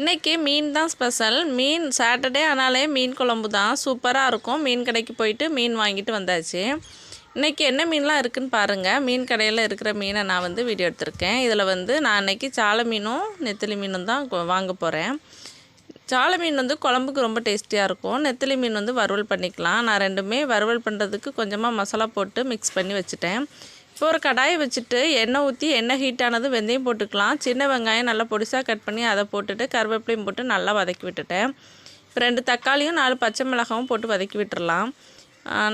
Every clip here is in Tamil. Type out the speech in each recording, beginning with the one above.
இன்றைக்கி மீன் தான் ஸ்பெஷல். மீன் சாட்டர்டே ஆனாலே மீன் குழம்பு தான். சூப்பராக இருக்கும். மீன் கடைக்கு போயிட்டு மீன் வாங்கிட்டு வந்தாச்சு. இன்றைக்கி என்ன மீன்லாம் இருக்குதுன்னு பாருங்கள் மீன் கடையில் இருக்கிற மீனை நான் வந்து வீடியோ எடுத்திருக்கேன். இதில் வந்து நான் இன்றைக்கி சாலை மீனும் நெத்திலி மீனும் தான் வாங்க போகிறேன் சாலை மீன் வந்து குழம்புக்கு ரொம்ப டேஸ்டியாக இருக்கும். நெத்திலி மீன் வந்து வறுவல் பண்ணிக்கலாம். நான் ரெண்டுமே வறுவல் பண்ணுறதுக்கு கொஞ்சமாக மசாலா போட்டு மிக்ஸ் பண்ணி வச்சுட்டேன். இப்போ ஒரு கடாயை வச்சுட்டு எண்ணெய் ஊற்றி எண்ணெய் ஹீட் வெந்தயம் போட்டுக்கலாம். சின்ன வெங்காயம் நல்லா பொடிசாக கட் பண்ணி அதை போட்டுட்டு கருவேப்பிலையும் போட்டு நல்லா வதக்கி விட்டுட்டேன். இப்போ ரெண்டு தக்காளியும் நாலு பச்சை மிளகாவும் போட்டு வதக்கி விட்டுடலாம்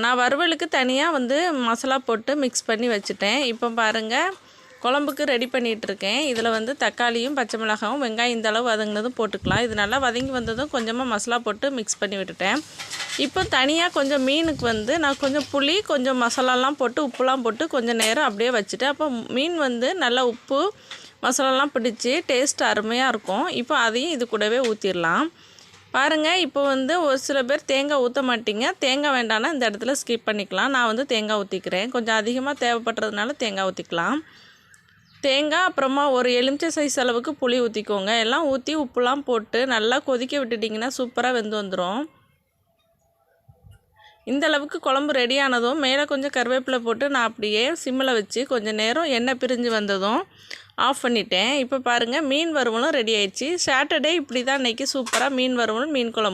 நான் வறுவலுக்கு தனியாக வந்து மசாலா போட்டு மிக்ஸ் பண்ணி வச்சுட்டேன். இப்போ பாருங்கள் குழம்புக்கு ரெடி பண்ணிகிட்டு இருக்கேன். இதில் வந்து தக்காளியும் பச்சை மிளகாவும் வெங்காயம் இந்த அளவு வதங்கினதும் போட்டுக்கலாம். இது நல்லா வதங்கி வந்ததும் கொஞ்சமாக மசாலா போட்டு மிக்ஸ் பண்ணி விட்டுட்டேன். இப்போ தனியாக கொஞ்சம் மீனுக்கு வந்து நான் கொஞ்சம் புளி கொஞ்சம் மசாலாலாம் போட்டு உப்புலாம் போட்டு கொஞ்சம் நேரம் அப்படியே வச்சுட்டேன். அப்போ மீன் வந்து நல்லா உப்பு மசாலாலாம் பிடிச்சி டேஸ்ட் அருமையாக இருக்கும். இப்போ அதையும் இது கூடவே ஊற்றிடலாம் பாருங்கள் இப்போ வந்து ஒரு சில பேர் தேங்காய் ஊற்ற மாட்டீங்க. தேங்காய் வேண்டாம்னா இந்த இடத்துல ஸ்கிப் பண்ணிக்கலாம். நான் வந்து தேங்காய் ஊற்றிக்கிறேன் கொஞ்சம் அதிகமாக தேவைப்படுறதுனால தேங்காய் ஊற்றிக்கலாம் தேங்காய் அப்புறமா ஒரு எலுமிச்சை சைஸ் அளவுக்கு புளி ஊற்றிக்கோங்க எல்லாம் ஊற்றி உப்புலாம் போட்டு நல்லா கொதிக்க விட்டுட்டிங்கன்னா சூப்பராக வெந்து வந்துடும் இந்த அளவுக்கு குழம்பு ரெடி ஆனதும் மேலே கொஞ்சம் கருவேப்பிலை போட்டு நான் அப்படியே சிம்மில் வச்சு கொஞ்சம் நேரம் எண்ணெய் பிரிஞ்சு வந்ததும் ஆஃப் பண்ணிட்டேன். இப்போ பாருங்கள் மீன் வறுவலும் ரெடி ஆயிடுச்சு. சாட்டர்டே இப்படி தான் இன்றைக்கி சூப்பராக மீன் வறுவலும் மீன் குழம்பு.